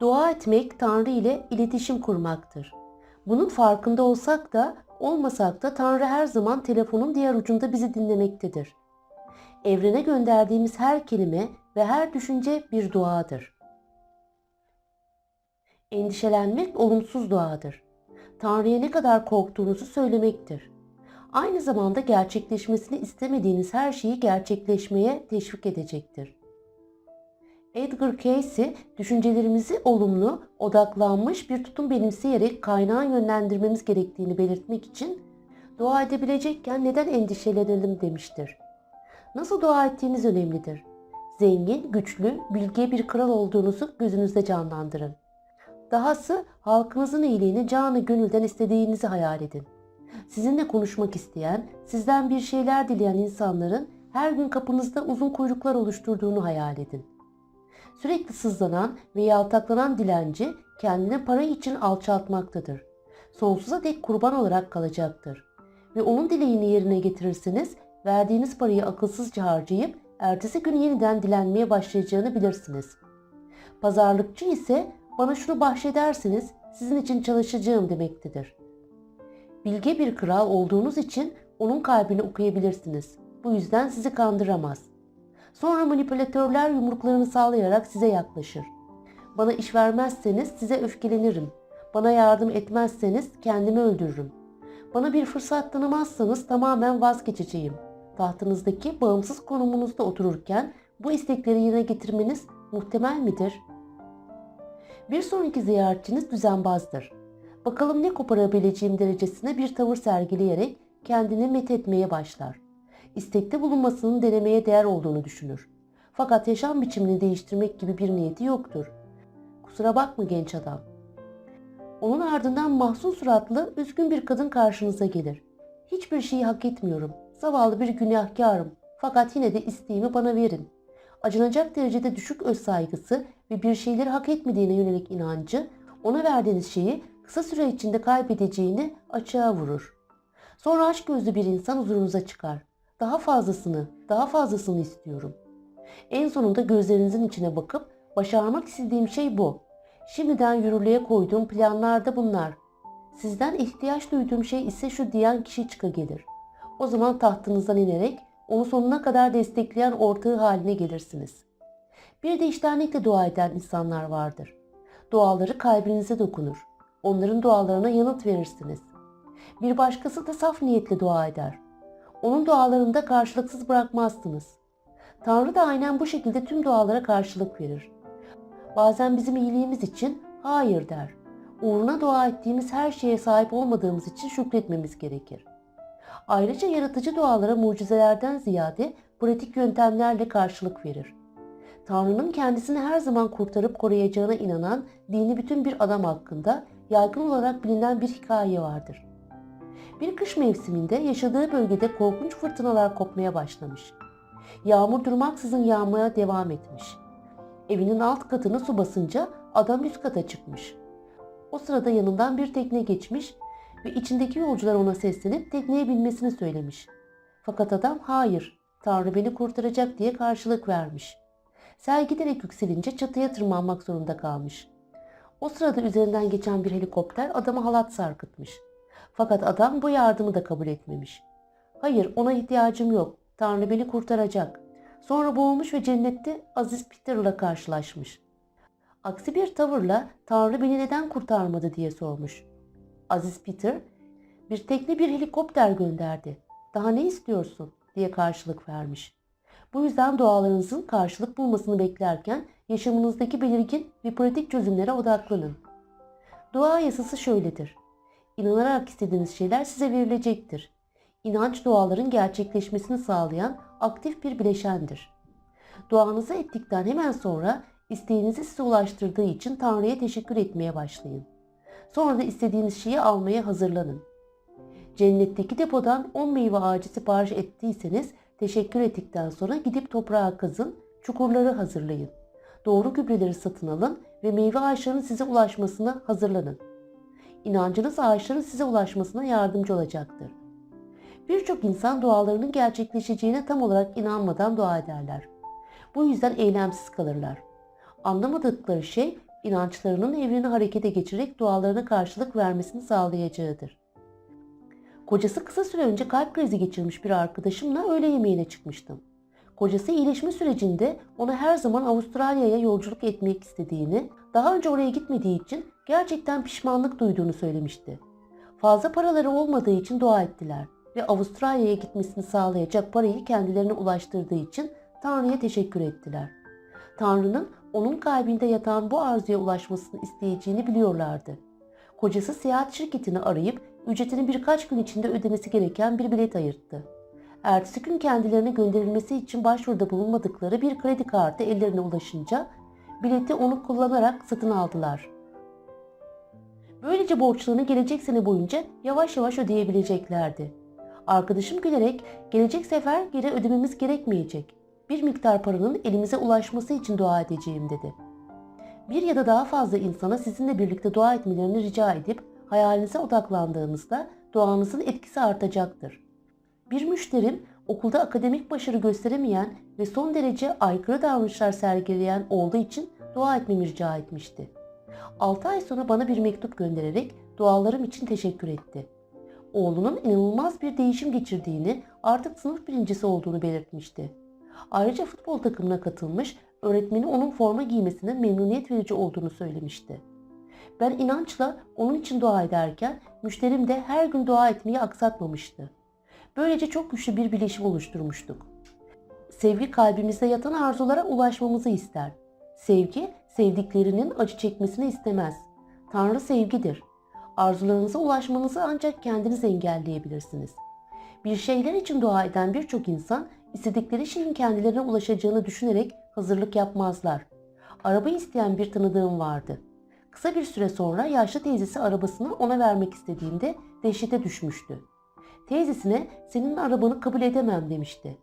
Dua etmek Tanrı ile iletişim kurmaktır. Bunun farkında olsak da olmasak da Tanrı her zaman telefonun diğer ucunda bizi dinlemektedir. Evrene gönderdiğimiz her kelime ve her düşünce bir duadır. Endişelenmek olumsuz duadır. Tanrı'ya ne kadar korktuğunuzu söylemektir. Aynı zamanda gerçekleşmesini istemediğiniz her şeyi gerçekleşmeye teşvik edecektir. Edgar Cayce, düşüncelerimizi olumlu, odaklanmış bir tutum benimseyerek kaynağı yönlendirmemiz gerektiğini belirtmek için dua edebilecekken neden endişelenelim demiştir. Nasıl dua ettiğiniz önemlidir. Zengin, güçlü, bilge bir kral olduğunuzu gözünüzde canlandırın. Dahası halkınızın iyiliğini canı gönülden istediğinizi hayal edin. Sizinle konuşmak isteyen, sizden bir şeyler dileyen insanların her gün kapınızda uzun kuyruklar oluşturduğunu hayal edin. Sürekli sızlanan ve yaltaklanan dilenci kendini para için alçaltmaktadır. Sonsuza dek kurban olarak kalacaktır. Ve onun dileğini yerine getirirseniz verdiğiniz parayı akılsızca harcayıp ertesi gün yeniden dilenmeye başlayacağını bilirsiniz. Pazarlıkçı ise bana şunu bahşederseniz sizin için çalışacağım demektedir. Bilge bir kral olduğunuz için onun kalbini okuyabilirsiniz. Bu yüzden sizi kandıramaz. Sonra manipülatörler yumruklarını sağlayarak size yaklaşır. Bana iş vermezseniz size öfkelenirim. Bana yardım etmezseniz kendimi öldürürüm. Bana bir fırsat tanımazsanız tamamen vazgeçeceğim. Tahtınızdaki bağımsız konumunuzda otururken bu istekleri yerine getirmeniz muhtemel midir? Bir sonraki ziyaretçiniz düzenbazdır. Bakalım ne koparabileceğim derecesine bir tavır sergileyerek kendini methetmeye başlar. İstekte bulunmasının denemeye değer olduğunu düşünür. Fakat yaşam biçimini değiştirmek gibi bir niyeti yoktur. Kusura bakma genç adam. Onun ardından mahzun suratlı, üzgün bir kadın karşınıza gelir. Hiçbir şeyi hak etmiyorum. Zavallı bir günahkarım. Fakat yine de isteğimi bana verin. Acınacak derecede düşük öz saygısı ve bir şeyleri hak etmediğine yönelik inancı, ona verdiğiniz şeyi kısa süre içinde kaybedeceğini açığa vurur. Sonra aşk gözlü bir insan huzurunuza çıkar. Daha fazlasını, daha fazlasını istiyorum. En sonunda gözlerinizin içine bakıp başarmak istediğim şey bu. Şimdiden yürürlüğe koyduğum planlar da bunlar. Sizden ihtiyaç duyduğum şey ise şu diyen kişi çıka gelir. O zaman tahtınızdan inerek onu sonuna kadar destekleyen ortağı haline gelirsiniz. Bir de iştenlikle dua eden insanlar vardır. Duaları kalbinize dokunur. Onların dualarına yanıt verirsiniz. Bir başkası da saf niyetle dua eder. Onun dualarını da karşılıksız bırakmazsınız. Tanrı da aynen bu şekilde tüm dualara karşılık verir. Bazen bizim iyiliğimiz için hayır der. Uğruna dua ettiğimiz her şeye sahip olmadığımız için şükretmemiz gerekir. Ayrıca yaratıcı dualara mucizelerden ziyade pratik yöntemlerle karşılık verir. Tanrı'nın kendisini her zaman kurtarıp koruyacağına inanan dini bütün bir adam hakkında yaygın olarak bilinen bir hikaye vardır. Bir kış mevsiminde yaşadığı bölgede korkunç fırtınalar kopmaya başlamış. Yağmur durmaksızın yağmaya devam etmiş. Evinin alt katını su basınca adam üst kata çıkmış. O sırada yanından bir tekne geçmiş ve içindeki yolcular ona seslenip tekneye binmesini söylemiş. Fakat adam hayır, Tanrı beni kurtaracak diye karşılık vermiş. Sel giderek yükselince çatıya tırmanmak zorunda kalmış. O sırada üzerinden geçen bir helikopter adama halat sarkıtmış. Fakat adam bu yardımı da kabul etmemiş. Hayır ona ihtiyacım yok. Tanrı beni kurtaracak. Sonra boğulmuş ve cennette Aziz Peter'la karşılaşmış. Aksi bir tavırla Tanrı beni neden kurtarmadı diye sormuş. Aziz Peter, bir tekne bir helikopter gönderdi. Daha ne istiyorsun diye karşılık vermiş. Bu yüzden dualarınızın karşılık bulmasını beklerken yaşamınızdaki belirgin ve pratik çözümlere odaklanın. Dua yasası şöyledir. İnanarak istediğiniz şeyler size verilecektir. İnanç duaların gerçekleşmesini sağlayan aktif bir bileşendir. Duanızı ettikten hemen sonra isteğinizi size ulaştırdığı için Tanrı'ya teşekkür etmeye başlayın. Sonra da istediğiniz şeyi almaya hazırlanın. Cennetteki depodan 10 meyve ağacı sipariş ettiyseniz teşekkür ettikten sonra gidip toprağa kazın, çukurları hazırlayın. Doğru gübreleri satın alın ve meyve ağaçlarının size ulaşmasına hazırlanın. İnancınız ağaçların size ulaşmasına yardımcı olacaktır. Birçok insan dualarının gerçekleşeceğine tam olarak inanmadan dua ederler. Bu yüzden eylemsiz kalırlar. Anlamadıkları şey inançlarının evreni harekete geçirerek dualarına karşılık vermesini sağlayacağıdır. Kocası kısa süre önce kalp krizi geçirmiş bir arkadaşımla öğle yemeğine çıkmıştım. Kocası iyileşme sürecinde ona her zaman Avustralya'ya yolculuk etmek istediğini, daha önce oraya gitmediği için gerçekten pişmanlık duyduğunu söylemişti. Fazla paraları olmadığı için dua ettiler ve Avustralya'ya gitmesini sağlayacak parayı kendilerine ulaştırdığı için Tanrı'ya teşekkür ettiler. Tanrı'nın onun kalbinde yatan bu arzuya ulaşmasını isteyeceğini biliyorlardı. Kocası seyahat şirketini arayıp ücretini birkaç gün içinde ödemesi gereken bir bilet ayırttı. Ertesi kendilerine gönderilmesi için başvuruda bulunmadıkları bir kredi kartı ellerine ulaşınca bileti onu kullanarak satın aldılar. Böylece borçlarını gelecek sene boyunca yavaş yavaş ödeyebileceklerdi. Arkadaşım gülerek gelecek sefer geri ödememiz gerekmeyecek. Bir miktar paranın elimize ulaşması için dua edeceğim dedi. Bir ya da daha fazla insana sizinle birlikte dua etmelerini rica edip hayalinize odaklandığınızda duanızın etkisi artacaktır. Bir müşterim okulda akademik başarı gösteremeyen ve son derece aykırı davranışlar sergileyen olduğu için dua etmemi rica etmişti. 6 ay sonra bana bir mektup göndererek dualarım için teşekkür etti. Oğlunun inanılmaz bir değişim geçirdiğini, artık sınıf birincisi olduğunu belirtmişti. Ayrıca futbol takımına katılmış, öğretmeni onun forma giymesinin memnuniyet verici olduğunu söylemişti. Ben inançla onun için dua ederken müşterim de her gün dua etmeyi aksatmamıştı. Böylece çok güçlü bir bileşim oluşturmuştuk. Sevgi kalbimizde yatan arzulara ulaşmamızı ister. Sevgi, sevdiklerinin acı çekmesini istemez. Tanrı sevgidir. Arzularınıza ulaşmanızı ancak kendiniz engelleyebilirsiniz. Bir şeyler için dua eden birçok insan istedikleri şeyin kendilerine ulaşacağını düşünerek hazırlık yapmazlar. Araba isteyen bir tanıdığım vardı. Kısa bir süre sonra yaşlı teyzesi arabasını ona vermek istediğinde dehşete düşmüştü. Teyzesine senin arabanı kabul edemem demişti.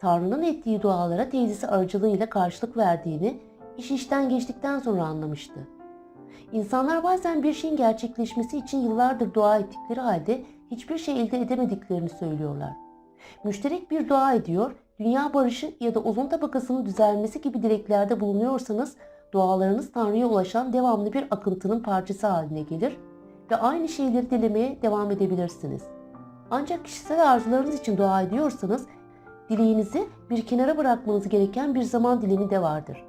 Tanrı'nın ettiği dualara teyzesi aracılığıyla karşılık verdiğini iş işten geçtikten sonra anlamıştı. İnsanlar bazen bir şeyin gerçekleşmesi için yıllardır dua ettikleri halde hiçbir şey elde edemediklerini söylüyorlar. Müşterek bir dua ediyor, dünya barışı ya da ozon tabakasının düzelmesi gibi dileklerde bulunuyorsanız dualarınız Tanrı'ya ulaşan devamlı bir akıntının parçası haline gelir ve aynı şeyleri dilemeye devam edebilirsiniz. Ancak kişisel arzularınız için dua ediyorsanız dileğinizi bir kenara bırakmanız gereken bir zaman dilimi de vardır.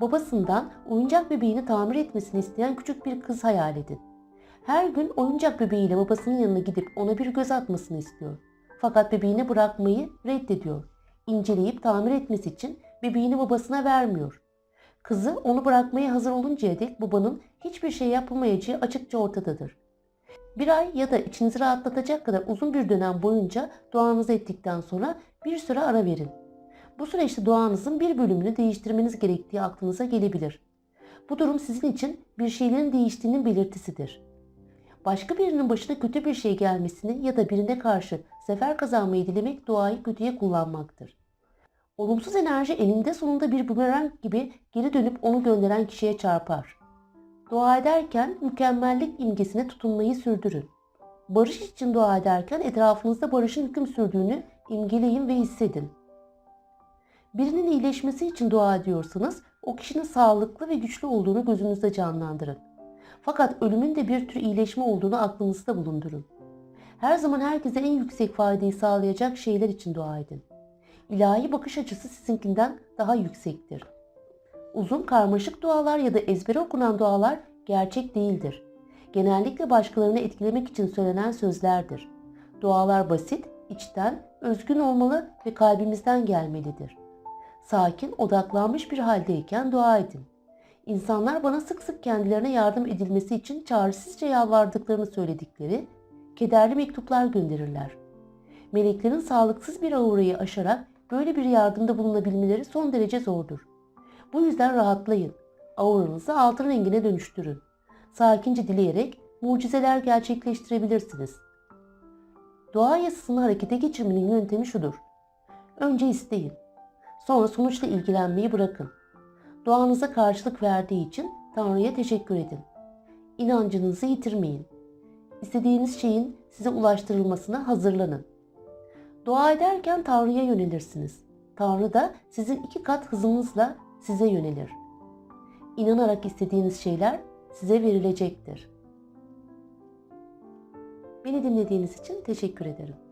Babasından oyuncak bebeğini tamir etmesini isteyen küçük bir kız hayal edin. Her gün oyuncak bebeğiyle babasının yanına gidip ona bir göz atmasını istiyor. Fakat bebeğini bırakmayı reddediyor. İnceleyip tamir etmesi için bebeğini babasına vermiyor. Kızı onu bırakmaya hazır oluncaya dek babanın hiçbir şey yapamayacağı açıkça ortadadır. Bir ay ya da içinizi rahatlatacak kadar uzun bir dönem boyunca duanızı ettikten sonra bir süre ara verin. Bu süreçte duanızın bir bölümünü değiştirmeniz gerektiği aklınıza gelebilir. Bu durum sizin için bir şeylerin değiştiğinin belirtisidir. Başka birinin başına kötü bir şey gelmesini ya da birine karşı sefer kazanmayı dilemek duayı kötüye kullanmaktır. Olumsuz enerji eninde sonunda bir bumerang gibi geri dönüp onu gönderen kişiye çarpar. Dua ederken mükemmellik imgesine tutunmayı sürdürün. Barış için dua ederken etrafınızda barışın hüküm sürdüğünü imgeleyin ve hissedin. Birinin iyileşmesi için dua ediyorsanız o kişinin sağlıklı ve güçlü olduğunu gözünüzde canlandırın. Fakat ölümün de bir tür iyileşme olduğunu aklınızda bulundurun. Her zaman herkese en yüksek faydayı sağlayacak şeyler için dua edin. İlahi bakış açısı sizinkinden daha yüksektir. Uzun karmaşık dualar ya da ezbere okunan dualar gerçek değildir. Genellikle başkalarını etkilemek için söylenen sözlerdir. Dualar basit, içten, özgün olmalı ve kalbimizden gelmelidir. Sakin, odaklanmış bir haldeyken dua edin. İnsanlar bana sık sık kendilerine yardım edilmesi için çaresizce yalvardıklarını söyledikleri kederli mektuplar gönderirler. Meleklerin sağlıksız bir aurayı aşarak böyle bir yardımda bulunabilmeleri son derece zordur. Bu yüzden rahatlayın. Auranızı altın rengine dönüştürün. Sakince dileyerek mucizeler gerçekleştirebilirsiniz. Dua yasasını harekete geçirmenin yöntemi şudur. Önce isteyin. Sonra sonuçla ilgilenmeyi bırakın. Duanıza karşılık verdiği için Tanrı'ya teşekkür edin. İnancınızı yitirmeyin. İstediğiniz şeyin size ulaştırılmasına hazırlanın. Dua ederken Tanrı'ya yönelirsiniz. Tanrı da sizin iki kat hızınızla size yönelir. inanarak istediğiniz şeyler size verilecektir. Beni dinlediğiniz için teşekkür ederim.